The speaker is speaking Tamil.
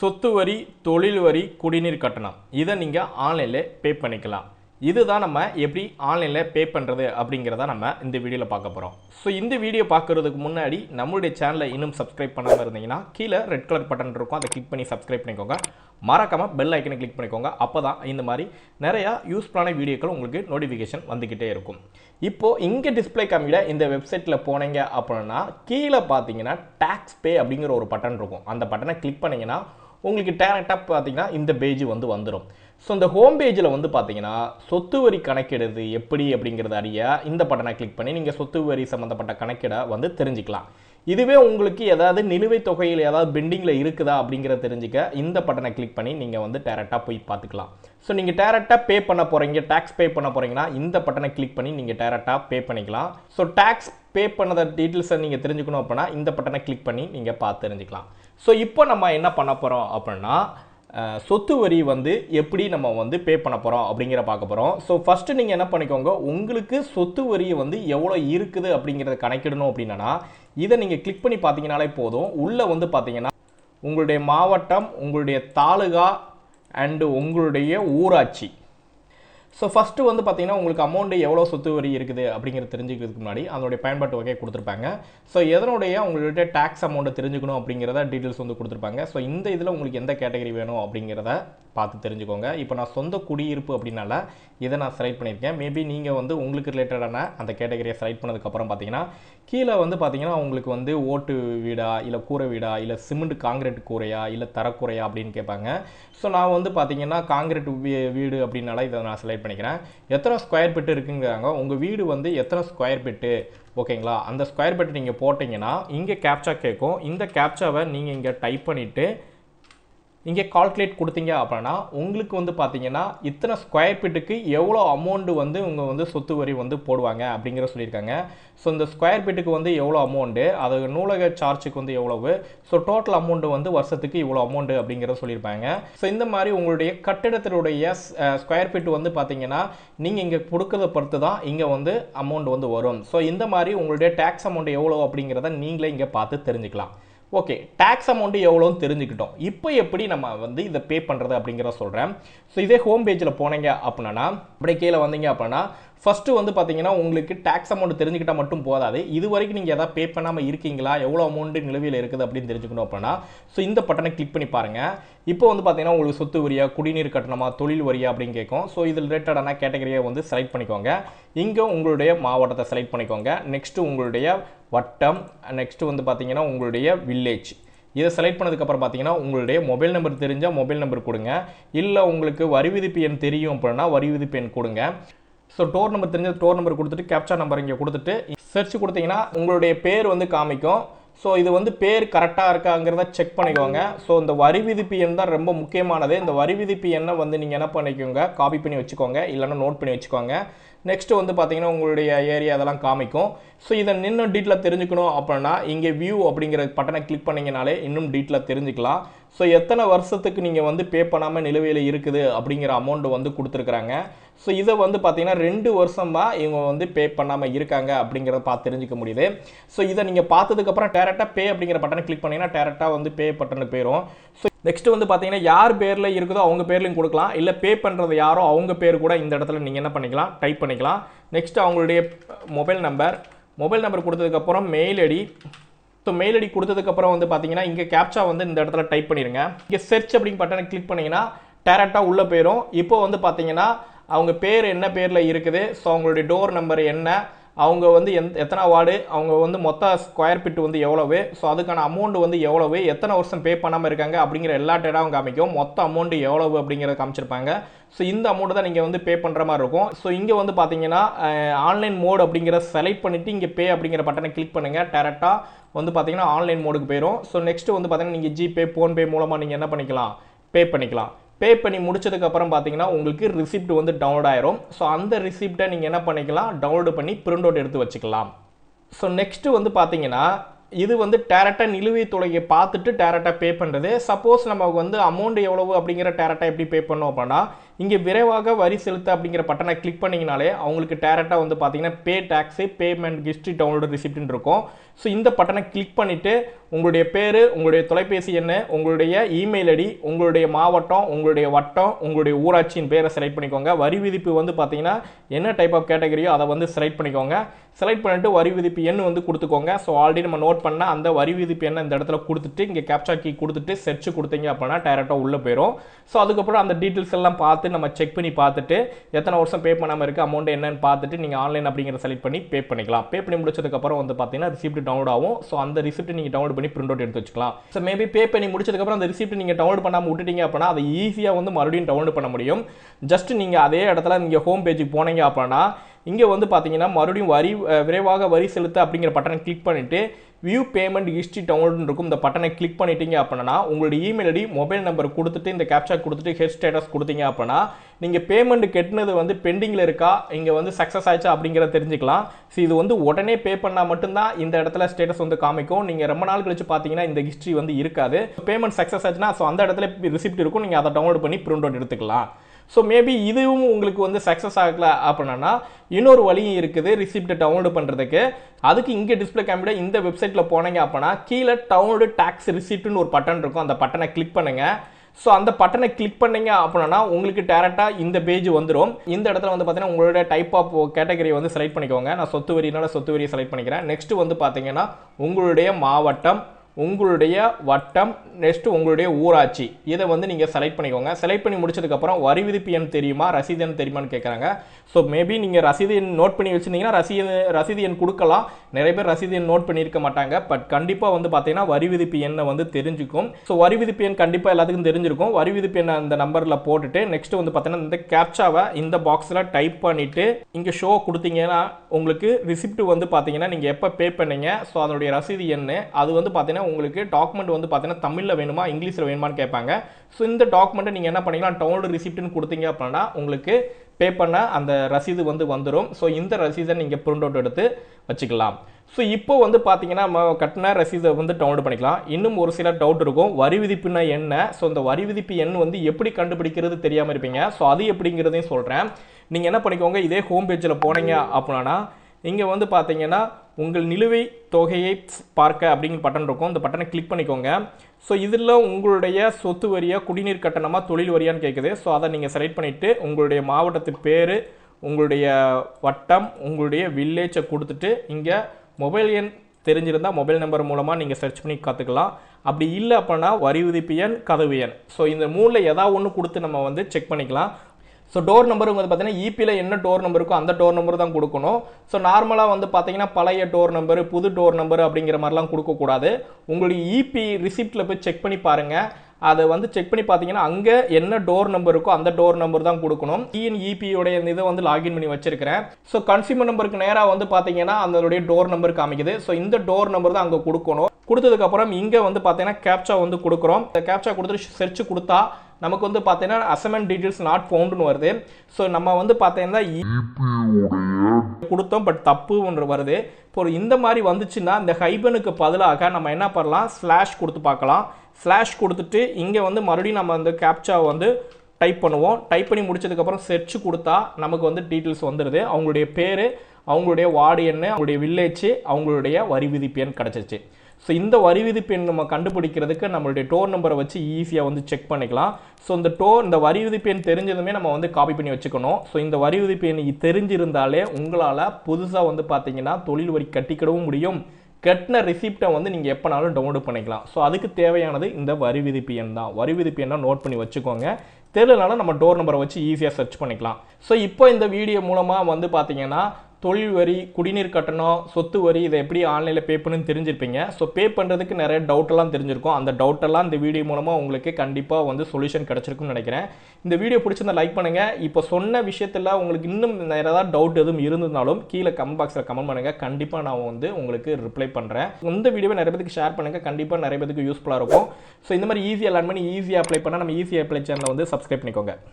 சொத்து வரி தொழில் வரி குடிநீர் கட்டணம். இதை நீங்கள் ஆன்லைனில் பே பண்ணிக்கலாம். இதுதான் நம்ம எப்படி ஆன்லைனில் பே பண்ணுறது அப்படிங்கிறத நம்ம இந்த வீடியோவில் பார்க்க போகிறோம் ஸோ இந்த வீடியோ பார்க்குறதுக்கு முன்னாடி நம்மளுடைய சேனலை இன்னும் சப்ஸ்கிரைப் பண்ணாமல் இருந்தீங்கன்னா கீழே ரெட் கலர் பட்டன் இருக்கும். அதை கிளிக் பண்ணி சப்ஸ்கிரைப் பண்ணிக்கோங்க. மறக்காமல் பெல் ஐக்கனை கிளிக் பண்ணிக்கோங்க. அப்போ தான் இந்த மாதிரி நிறையா யூஸ்ஃபுல்லான வீடியோக்கள் உங்களுக்கு நோட்டிஃபிகேஷன் வந்துக்கிட்டே இருக்கும். இப்போது இங்கே டிஸ்ப்ளே காமிக்கிற இந்த வெப்சைட்டில் போனீங்க அப்படின்னா கீழே பார்த்தீங்கன்னா டேக்ஸ் பே அப்படிங்கிற ஒரு பட்டன் இருக்கும். அந்த பட்டனை கிளிக் பண்ணீங்கன்னா உங்களுக்கு டேரக்டாக பார்த்தீங்கன்னா இந்த பேஜ் வந்து வந்துடும் ஸோ இந்த ஹோம் பேஜில் வந்து பார்த்தீங்கன்னா சொத்து வரி கணக்கிடுறது எப்படி அப்படிங்கிறத அறிய இந்த பட்டனை கிளிக் பண்ணி நீங்கள் சொத்து வரி சம்மந்தப்பட்ட கணக்கிட வந்து தெரிஞ்சுக்கலாம். இதுவே உங்களுக்கு ஏதாவது நிலுவைத் தொகையில் ஏதாவது பெண்டிங்கில் இருக்குதா அப்படிங்கிறத தெரிஞ்சுக்க இந்த பட்டனை கிளிக் பண்ணி நீங்கள் வந்து டேரெக்டாக போய் பார்த்துக்கலாம் ஸோ நீங்கள் டேரெக்டாக பே பண்ண போகிறீங்க டேக்ஸ் பே பண்ண போகிறீங்கன்னா இந்த பட்டனை கிளிக் பண்ணி நீங்கள் டேரெக்டாக பே பண்ணிக்கலாம். ஸோ டேக்ஸ் பே பண்ணத டீட்டெயில்ஸை நீங்கள் தெரிஞ்சுக்கணும் அப்படின்னா இந்த பட்டனை கிளிக் பண்ணி நீங்கள் பார்த்து தெரிஞ்சுக்கலாம். ஸோ இப்போ நம்ம என்ன பண்ண போகிறோம் அப்படின்னா சொத்து வரி வந்து எப்படி நம்ம வந்து பே பண்ண போகிறோம் அப்படிங்கிற பார்க்க போகிறோம் ஸோ ஃபஸ்ட்டு நீங்கள் என்ன பண்ணிக்கோங்க உங்களுக்கு சொத்து வரி வந்து எவ்வளோ இருக்குது அப்படிங்கிறத கணக்கிடணும் அப்படின்னா இதை நீங்கள் கிளிக் பண்ணி பார்த்தீங்கனாலே போதும். உள்ளே வந்து பார்த்தீங்கன்னா உங்களுடைய மாவட்டம் உங்களுடைய தாலுகா அண்டு உங்களுடைய ஊராட்சி. ஸோ ஃபஸ்ட்டு வந்து பார்த்தீங்கன்னா உங்களுக்கு அமௌண்ட்டு எவ்வளோ சொத்து வரி இருக்குது அப்படிங்கிறத தெரிஞ்சுக்கிறதுக்கு முன்னாடி அதனுடைய பயன்பாட்டு வகையை கொடுத்துருப்பாங்க. ஸோ எதனுடைய உங்களுடைய டேக்ஸ் அமௌண்ட்டை தெரிஞ்சுக்கணும் அப்படிங்கிறத டீட்டெயில்ஸ் வந்து கொடுத்துருப்பாங்க. ஸோ இந்த இதில் உங்களுக்கு எந்த கேட்டகரி வேணும் அப்படிங்கிறத பார்த்து தெரிஞ்சுக்கோங்க. இப்போ நான் சொந்த குடியிருப்பு அப்படின்னால இதை நான் செலக்ட் பண்ணியிருக்கேன். மேபி நீங்கள் வந்து உங்களுக்கு ரிலேட்டடான அந்த கேட்டகரியை செலக்ட் பண்ணதுக்கப்புறம் பார்த்தீங்கன்னா கீழே வந்து பார்த்தீங்கன்னா உங்களுக்கு வந்து ஓட்டு வீடா இல்லை கூரை வீடா இல்லை சிமெண்ட் காங்கிரீட் கூரையா இல்லை தரக்கூரையா அப்படின்னு கேட்பாங்க. ஸோ நான் வந்து பார்த்தீங்கன்னா காங்கிரீட் வீ- வீடு அப்படின்னால இதை நான் செலக்ட் பண்ணிக்கிறேன். எத்தனை ஸ்கொயர் பிட்டு இருக்குங்கிறாங்க. உங்கள் வீடு வந்து எத்தனை ஸ்கொயர் பிட்டு ஓகேங்களா அந்த ஸ்கொயர் பிட்டு நீங்கள் போட்டிங்கன்னா இங்கே கேப்ச்சா கேட்கும் இந்த கேப்ச்சாவை நீங்கள் இங்கே டைப் பண்ணிவிட்டு இங்கே கால்குலேட் கொடுத்தீங்க அப்படின்னா உங்களுக்கு வந்து பார்த்தீங்கன்னா இத்தனை ஸ்கொயர் ஃபீட்டுக்கு எவ்வளோ அமௌண்ட்டு வந்து உங்க வந்து சொத்து வரி வந்து போடுவாங்க அப்படிங்கிற சொல்லியிருக்காங்க. ஸோ இந்த ஸ்கொயர் ஃபீட்டுக்கு வந்து எவ்வளோ அமௌண்ட்டு அது நூலக சார்ஜுக்கு வந்து எவ்வளவு? ஸோ டோட்டல் அமௌண்ட்டு வந்து வருஷத்துக்கு இவ்வளோ அமௌண்ட்டு அப்படிங்கிறத சொல்லியிருப்பாங்க. ஸோ இந்த மாதிரி உங்களுடைய கட்டிடத்தினுடைய ஸ்கொயர் ஃபீட் வந்து பார்த்தீங்கன்னா நீங்கள் இங்கே கொடுக்கறத பொறுத்து தான் இங்கே வந்து அமௌண்ட் வந்து வரும். ஸோ இந்த மாதிரி உங்களுடைய டேக்ஸ் அமௌண்ட் எவ்வளோ அப்படிங்கிறத நீங்களே இங்கே பார்த்து தெரிஞ்சுக்கலாம். ஓகே டேக்ஸ் அமௌண்ட்டு எவ்வளோன்னு தெரிஞ்சுக்கிட்டோம். இப்போ எப்படி நம்ம வந்து இதை பே பண்ணுறது அப்படிங்கிறத சொல்கிறேன் ஸோ இதே ஹோம் பேஜில் போனீங்க அப்படின்னா அப்படியே கீழே வந்தீங்க அப்படின்னா ஃபஸ்ட்டு வந்து பார்த்தீங்கன்னா உங்களுக்கு டேக்ஸ் அமௌண்ட் தெரிஞ்சுக்கிட்டால் மட்டும் போதாது. இது வரைக்கும் நீங்கள் எதாவது பே பண்ணாமல் இருக்கீங்களா? எவ்வளோ அமௌண்ட்டு நிலுவையில் இருக்குது அப்படின்னு தெரிஞ்சுக்கணும் அப்படின்னா ஸோ இந்த பட்டனை கிளிக் பண்ணி பாருங்கள் இப்போ வந்து பார்த்தீங்கன்னா உங்களுக்கு சொத்து வரியா குடிநீர் கட்டணமா தொழில் வரியா அப்படின்னு கேட்கும். ஸோ இதில் ரிலேட்டடான கேட்டகரியை வந்து செலக்ட் பண்ணிக்கோங்க. இங்கே உங்களுடைய மாவட்டத்தை செலக்ட் பண்ணிக்கோங்க. நெக்ஸ்ட்டு உங்களுடைய வட்டம் நெக்ஸ்ட்டு வந்து பார்த்தீங்கன்னா உங்களுடைய வில்லேஜ் இதை செலக்ட் பண்ணதுக்கப்புறம் பார்த்தீங்கன்னா உங்களுடைய மொபைல் நம்பர் தெரிஞ்சால் மொபைல் நம்பர் கொடுங்க. இல்லை உங்களுக்கு வரி விதிப்பு எண் தெரியும் அப்படின்னா வரி விதிப்பு எண் கொடுங்க. ஸோ டோர் நம்பர் தெரிஞ்ச டோர் நம்பர் கொடுத்துட்டு கேப்சா நம்பர் இங்கே கொடுத்துட்டு சர்ச் கொடுத்தீங்கன்னா உங்களுடைய பேர் வந்து காமிக்கும். ஸோ இது வந்து பேர் கரெக்டாக இருக்காங்கிறத செக் பண்ணிக்கோங்க. ஸோ இந்த வரி விதிப்பு எண் தான் ரொம்ப முக்கியமானது. இந்த வரி விதிப்பு எண்ணை வந்து நீங்கள் என்ன பண்ணிக்கோங்க காப்பி பண்ணி வச்சுக்கோங்க இல்லைன்னா நோட் பண்ணி வச்சுக்கோங்க. நெக்ஸ்ட்டு வந்து பார்த்தீங்கன்னா உங்களுடைய ஏரியா அதெல்லாம் காமிக்கும். ஸோ இதை இன்னும் டீட்டெயிலாக தெரிஞ்சுக்கணும் அப்படின்னா இங்கே வியூ அப்படிங்கிற பட்டனை கிளிக் பண்ணிங்கனாலே இன்னும் டீட்டெயிலாக தெரிஞ்சுக்கலாம். ஸோ எத்தனை வருஷத்துக்கு நீங்கள் வந்து பே பண்ணாமல் நிலுவையில் இருக்குது அப்படிங்கிற அமௌண்ட்டு வந்து கொடுத்துருக்குறாங்க. ஸோ இதை வந்து பார்த்தீங்கன்னா ரெண்டு வருஷமா இவங்க வந்து பே பண்ணாமல் இருக்காங்க அப்படிங்கிறத பார்த்து தெரிஞ்சுக்க முடியுது. ஸோ இதை நீங்கள் பார்த்ததுக்கப்புறம் டேரெக்டாக பே அப்படிங்கிற பட்டனை கிளிக் பண்ணிங்கன்னா டேரெக்டாக வந்து பே பட்டனுக்கு போயிடும் ஸோ நெக்ஸ்ட் வந்து பார்த்தீங்கன்னா யார் பேரில் இருக்குதோ அவங்க பேர்லையும் கொடுக்கலாம். இல்லை பே பண்ணுறது யாரோ அவங்க பேர் கூட இந்த இடத்துல நீங்கள் என்ன பண்ணிக்கலாம்? டைப் பண்ணிக்கலாம். நெக்ஸ்ட் அவங்களுடைய மொபைல் நம்பர் மொபைல் நம்பர் கொடுத்ததுக்கப்புறம் mail ID so mail ID கொடுத்ததுக்கப்புறம் வந்து பார்த்தீங்கன்னா இங்கே கேப்சா வந்து இந்த இடத்துல டைப் பண்ணிடுங்க இங்கே சர்ச் அப்படின்னு பட்டனை கிளிக் பண்ணிங்கன்னா டேரெக்டாக உள்ளே போயிடும் இப்போ வந்து பார்த்தீங்கன்னா அவங்க பேர் என்ன பேரில் இருக்குது? ஸோ அவங்களுடைய டோர் நம்பர் என்ன? அவங்க வந்து எந் எத்தனை வார்டு அவங்க வந்து மொத்த ஸ்கொயர் ஃபிட் வந்து எவ்வளவு ஸோ அதுக்கான அமௌண்ட் வந்து எவ்வளவு எத்தனை வருஷம் பே பண்ணாமல் இருக்காங்க அப்படிங்கிற எல்லா டேட்டாவும் காமிக்கும். மொத்த அமௌண்ட் எவ்வளவு அப்படிங்கிறத காமிச்சிருப்பாங்க. ஸோ இந்த அமௌண்ட் தான் நீங்கள் வந்து பே பண்ணுற மாதிரி இருக்கும். ஸோ இங்கே வந்து பார்த்தீங்கன்னா ஆன்லைன் மோட் அப்படிங்கிற செலக்ட் பண்ணிவிட்டு இங்கே பே அப்படிங்கிற பட்டனை கிளிக் பண்ணுங்கள் டேரெக்டாக வந்து பார்த்தீங்கன்னா ஆன்லைன் மோடுக்கு போயிடும் ஸோ நெக்ஸ்ட்டு வந்து பார்த்தீங்கன்னா நீங்கள் ஜிபே ஃபோன்பே மூலமாக நீங்கள் என்ன பண்ணிக்கலாம்? பே பண்ணிக்கலாம். பே பண்ணி முடிச்சதுக்கப்புறம் பார்த்தீங்கன்னா உங்களுக்கு ரிசிப்ட் வந்து டவுன்லோட் ஆயிரும். ஸோ அந்த ரிசிப்டை நீங்கள் என்ன பண்ணிக்கலாம்? டவுன்லோடு பண்ணி பிரிண்ட் அவுட் எடுத்து வச்சுக்கலாம். ஸோ நெக்ஸ்ட்டு வந்து பார்த்தீங்கன்னா இது வந்து டேரெக்டாக நிலுவைத் தொகையை பார்த்துட்டு டேரக்டாக பே பண்ணுறது சப்போஸ் நமக்கு வந்து அமௌண்ட் எவ்வளவு அப்படிங்கிற டேரெக்டாக எப்படி பே பண்ணோம் அப்படின்னா இங்கே விரைவாக வரி செலுத்த அப்படிங்கிற பட்டனை கிளிக் பண்ணிங்கனாலே அவங்களுக்கு டேரெக்டாக வந்து பார்த்தீங்கன்னா pay tax payment history download ரிசிப்ட்னு இருக்கும். ஸோ இந்த பட்டனை கிளிக் பண்ணிவிட்டு உங்களுடைய பேர் உங்களுடைய தொலைபேசி எண் உங்களுடைய இமெயில் ஐடி உங்களுடைய மாவட்டம் உங்களுடைய வட்டம் உங்களுடைய ஊராட்சியின் பேரை செலக்ட் பண்ணிக்கோங்க. வரி விதிப்பு வந்து பார்த்தீங்கன்னா என்ன டைப் ஆஃப் கேட்டகரியோ அதை வந்து செலக்ட் பண்ணிக்கோங்க. செலக்ட் பண்ணிட்டு வரி விதிப்பு எண் வந்து கொடுத்துக்கோங்க. ஸோ ஆல்ரெடி நம்ம நோட் பண்ணால் அந்த வரி விதிப்பு என்ன இந்த இடத்துல கொடுத்துட்டு இங்கே கேப்சா கீ கொடுத்துட்டு செர்ச் கொடுத்தீங்க அப்படின்னா டேரெக்டாக உள்ளே போயிடும் ஸோ அதுக்கப்புறம் அந்த டீட்டெயில்ஸ் எல்லாம் பார்த்து நம்ம செக் பண்ணி பார்த்துட்டு எத்தனை வருஷம் பே பண்ணாமல் இருக்குது அமௌண்ட் என்னன்னு பார்த்துட்டு நீங்கள் ஆன்லைன் அப்படிங்கிற செலக்ட் பண்ணி பே பண்ணிக்கலாம். பே பண்ணி முடிச்சதுக்கப்புறம் வந்து பார்த்தீங்கன்னா ரிசிப்ட் டவுன்லோட் ஆகும். ஸோ அந்த ரிசிப்ட் நீங்கள் டவுன்லோட் பண்ணி பிரிண்ட் அவுட் எடுத்து வச்சுக்கலாம். ஸோ மேபி பே பண்ணி முடிச்சதுக்கப்புறம் அந்த ரிசிப்ட் நீங்கள் டவுன்லோட் பண்ணாமல் விட்டுட்டீங்க அப்படின்னா அதை ஈஸியாக வந்து மறுபடியும் டவுன்லோட் பண்ண முடியும். ஜஸ்ட் நீங்கள் அதே இடத்துல நீங்கள் ஹோம் பேஜுக்கு போனீங்க அப்படின்னா இங்கே வந்து பார்த்தீங்கன்னா மறுபடியும் வரி விரைவாக வரி செலுத்த அப்படிங்கிற பட்டனை கிளிக் பண்ணிவிட்டு வியூ பேமெண்ட் ஹிஸ்ட்ரி டவுன்லோட் இருக்கும். இந்த பட்டனை கிளிக் பண்ணிட்டீங்க அப்படின்னா உங்களுடைய இமெயில் ஐடி மொபைல் நம்பர் கொடுத்துட்டு இந்த கேப்சா கொடுத்துட்டு ஹெட் ஸ்டேட்டஸ் கொடுத்தீங்க அப்படின்னா நீங்கள் பேமெண்ட் கெட்டினது வந்து பெண்டிங்கில் இருக்கா இங்கே வந்து சக்ஸஸ் ஆயிடுச்சா அப்படிங்கிறத தெரிஞ்சுக்கலாம். ஸோ இது வந்து உடனே பே பண்ணால் மட்டும்தான் இந்த இடத்துல ஸ்டேட்டஸ் வந்து காமிக்கும். நீங்கள் ரொம்ப நாள் கழிச்சு பார்த்தீங்கன்னா இந்த ஹிஸ்ட்ரி வந்து இருக்காது. பேமெண்ட் சக்ஸஸ் ஆச்சுன்னா ஸோ அந்த இடத்துல ரிசிப்ட் இருக்கும். நீங்கள் அதை டவுன்லோட் பண்ணி பிரிண்ட் அவுட் எடுத்துக்கலாம். ஸோ மேபி இதுவும் உங்களுக்கு வந்து சக்ஸஸ் ஆகல அப்படின்னா இன்னொரு வழியும் இருக்குது ரிசிப்ட்டை டவுன்லோடு பண்ணுறதுக்கு அதுக்கு இங்கே டிஸ்பிளே கேமரா இந்த வெப்சைட்டில் போனீங்க அப்படின்னா கீழே டவுன்லோடு டேக்ஸ் ரிசிப்ட்னு ஒரு பட்டன் இருக்கும். அந்த பட்டனை கிளிக் பண்ணுங்கள் ஸோ அந்த பட்டனை கிளிக் பண்ணிங்க அப்படின்னா உங்களுக்கு டேரெக்டாக இந்த பேஜ் வந்துடும் இந்த இடத்துல வந்து பார்த்தீங்கன்னா உங்களோட டைப் ஆஃப் கேட்டகரி வந்து செலக்ட் பண்ணிக்கோங்க. நான் சொத்து வரினால சொத்து வரியை செலக்ட் பண்ணிக்கிறேன். நெக்ஸ்ட் வந்து பார்த்தீங்கன்னா உங்களுடைய மாவட்டம் உங்களுடைய வட்டம் நெக்ஸ்ட்டு உங்களுடைய ஊராட்சி. இதை வந்து நீங்கள் செலக்ட் பண்ணிக்கோங்க. செலக்ட் பண்ணி முடிச்சதுக்கப்புறம் வரி விதிப்பு எண் தெரியுமா? ரசீது எண் தெரியுமான்னு கேட்குறாங்க ஸோ மேபி நீங்கள் ரசீது எண் நோட் பண்ணி வச்சுருந்தீங்கன்னா ரசீது ரசீது எண் கொடுக்கலாம். நிறைய பேர் ரசீது எண் நோட் பண்ணியிருக்க மாட்டாங்க. பட் கண்டிப்பாக வந்து பார்த்தீங்கன்னா வரி விதிப்பு எண்ணை வந்து தெரிஞ்சுக்கும். ஸோ வரி விதிப்பு எண் கண்டிப்பாக எல்லாத்துக்கும் தெரிஞ்சிருக்கும். வரி விதிப்பு எண்ணை அந்த நம்பரில் போட்டுட்டு நெக்ஸ்ட் வந்து பார்த்தீங்கன்னா இந்த கேப்சாவை இந்த பாக்ஸில் டைப் பண்ணிவிட்டு இங்கே ஷோ கொடுத்தீங்கன்னா உங்களுக்கு ரிசிப்ட் வந்து பார்த்தீங்கன்னா நீங்கள் எப்போ பே பண்ணீங்க? ஸோ அதனுடைய ரசீது எண் அது வந்து பார்த்தீங்கன்னா உங்களுக்கு டாக்குமெண்ட் வந்து பார்த்தீங்கன்னா தமிழில் வேணுமா இங்கிலீஷில் வேணுமான்னு கேட்பாங்க. ஸோ இந்த டாக்குமெண்ட்டை நீங்கள் என்ன பண்ணிக்கலாம் டவுன்லோடு ரிசிப்ட்னு கொடுத்தீங்க அப்படின்னா உங்களுக்கு பே பண்ண அந்த ரசீது வந்து வந்துடும் ஸோ இந்த ரசீதை நீங்கள் பிரிண்ட் அவுட் எடுத்து வச்சுக்கலாம். ஸோ இப்போ வந்து பார்த்தீங்கன்னா நம்ம கட்டின ரசீதை வந்து டவுன்லோட் பண்ணிக்கலாம். இன்னும் ஒரு சில டவுட் இருக்கும். வரி விதிப்புனா என்ன? ஸோ இந்த வரி விதிப்பு எண் வந்து எப்படி கண்டுபிடிக்கிறது தெரியாமல் இருப்பீங்க. ஸோ அது எப்படிங்கிறதையும் சொல்கிறேன் நீங்கள் என்ன பண்ணிக்கோங்க இதே ஹோம் பேஜில் போனீங்க அப்படின்னா இங்கே வந்து பார்த்தீங்கன்னா உங்கள் நிலுவை தொகையை பார்க்க அப்படிங்கிற பட்டன் இருக்கும். இந்த பட்டனை கிளிக் பண்ணிக்கோங்க. ஸோ இதில் உங்களுடைய சொத்து வரியாக குடிநீர் கட்டணமாக தொழில் வரியான்னு கேட்குது ஸோ அதை நீங்கள் செலக்ட் பண்ணிவிட்டு உங்களுடைய மாவட்டத்து பேர் உங்களுடைய வட்டம் உங்களுடைய வில்லேஜை கொடுத்துட்டு இங்கே மொபைல் எண் தெரிஞ்சிருந்தால் மொபைல் நம்பர் மூலமாக நீங்கள் சர்ச் பண்ணி கற்றுக்கலாம் அப்படி இல்லை அப்படின்னா வரி உதிப்பு எண் கதவு எண். ஸோ இந்த மூணில் ஏதாவது ஒன்று கொடுத்து நம்ம வந்து செக் பண்ணிக்கலாம். ஸோ டோர் நம்பர் வந்து பார்த்தீங்கன்னா இபியில் என்ன டோர் நம்பர் இருக்கோ அந்த டோர் நம்பர் தான் கொடுக்கணும். ஸோ நார்மலாக வந்து பார்த்தீங்கன்னா பழைய டோர் நம்பர் புது டோர் நம்பர் அப்படிங்கிற மாதிரிலாம் கொடுக்கக்கூடாது. உங்களுடைய இபி ரிசிப்ட்டில் போய் செக் பண்ணி பாருங்கள் அதை வந்து செக் பண்ணி பார்த்தீங்கன்னா அங்கே என்ன டோர் நம்பர் இருக்கோ அந்த டோர் நம்பர் தான் கொடுக்கணும். டிஎன்இபியோடைய இதை வந்து லாகின் பண்ணி வச்சிருக்கிறேன். ஸோ கன்சியூமர் நம்பருக்கு நேராக வந்து பார்த்தீங்கன்னா அதனுடைய டோர் நம்பர் காமிக்குது. ஸோ இந்த டோர் நம்பர் தான் அங்கே கொடுக்கணும். கொடுத்ததுக்கப்புறம் இங்கே வந்து பார்த்தீங்கன்னா கேப்சா வந்து கொடுக்குறோம். இந்த கேப்சா கொடுத்துட்டு செர்ச் கொடுத்தா நமக்கு வந்து பார்த்தீங்கன்னா அசமெண்ட் டீட்டெயில்ஸ் நாட் ஃபவுண்டுன்னு வருது. ஸோ நம்ம வந்து பார்த்தீங்கன்னா கொடுத்தோம் பட் தப்பு ஒன்று வருது. இப்போ ஒரு இந்த மாதிரி வந்துச்சுன்னா இந்த ஹைபனுக்கு பதிலாக நம்ம என்ன பண்ணலாம்? ஸ்லாஷ் கொடுத்து பார்க்கலாம். ஸ்லாஷ் கொடுத்துட்டு இங்கே வந்து மறுபடியும் நம்ம அந்த கேப்சா வந்து டைப் பண்ணுவோம். டைப் பண்ணி முடிச்சதுக்கப்புறம் செர்ச் கொடுத்தா நமக்கு வந்து டீட்டெயில்ஸ் வந்துடுது அவங்களுடைய பேர் அவங்களுடைய வார்டு எண் அவங்களுடைய வில்லேஜ் அவங்களுடைய வரி விதிப்பு எண் கிடச்சிச்சு ஸோ இந்த வரி விதிப்பு எண் நம்ம கண்டுபிடிக்கிறதுக்கு நம்மளுடைய டோர் நம்பரை வச்சு ஈஸியாக வந்து செக் பண்ணிக்கலாம். ஸோ இந்த டோர் இந்த வரி விதிப்பு எண் தெரிஞ்சதுமே நம்ம வந்து காப்பி பண்ணி வச்சுக்கணும். ஸோ இந்த வரி விதிப்பு எண் தெரிஞ்சிருந்தாலே உங்களால் புதுசாக வந்து பார்த்தீங்கன்னா தொழில் வரி கட்டிக்கிடவும் முடியும். கட்டின ரிசிப்டை வந்து நீங்கள் எப்போனாலும் டவுன்லோட் பண்ணிக்கலாம். ஸோ அதுக்கு தேவையானது இந்த வரி விதிப்பு எண் தான். வரி விதிப்பு எண்ணை நோட் பண்ணி வச்சுக்கோங்க. தெரியலனாலும் நம்ம டோர் நம்பரை வச்சு ஈஸியாக சர்ச் பண்ணிக்கலாம். ஸோ இப்போ இந்த வீடியோ மூலமாக வந்து பார்த்தீங்கன்னா தொழில் வரி குடிநீர் கட்டணம் சொத்து வரி இதை எப்படி ஆன்லைனில் பே பண்ணுன்னு தெரிஞ்சிருப்பீங்க. ஸோ பே பண்ணுறதுக்கு நிறைய டவுட்டெல்லாம் தெரிஞ்சிருக்கும். அந்த டவுட்டெல்லாம் இந்த வீடியோ மூலமாக உங்களுக்கு கண்டிப்பாக வந்து சொல்யூஷன் கிடச்சிருக்குன்னு நினைக்கிறேன். இந்த வீடியோ பிடிச்சிருந்தா லைக் பண்ணுங்கள் இப்போ சொன்ன விஷயத்தில் உங்களுக்கு இன்னும் வேறு ஏதாவது டவுட் எதுவும் இருந்தாலும் கீழே கமெண்ட் பாக்ஸில் கமெண்ட் பண்ணுங்கள் கண்டிப்பாக நான் வந்து உங்களுக்கு ரிப்ளை பண்ணுறேன் இந்த வீடியோவை நிறைய பேருக்கு ஷேர் பண்ணுங்கள் கண்டிப்பாக நிறைய பேருக்கு யூஸ்ஃபுல்லாக இருக்கும். ஸோ இந்த மாதிரி ஈஸியாக லேர்ன் பண்ணி ஈஸியாக அப்ளை பண்ணால் நம்ம ஈஸியாக அப்ளை சேனலை வந்து சப்ஸ்கிரைப் பண்ணிக்கோங்க.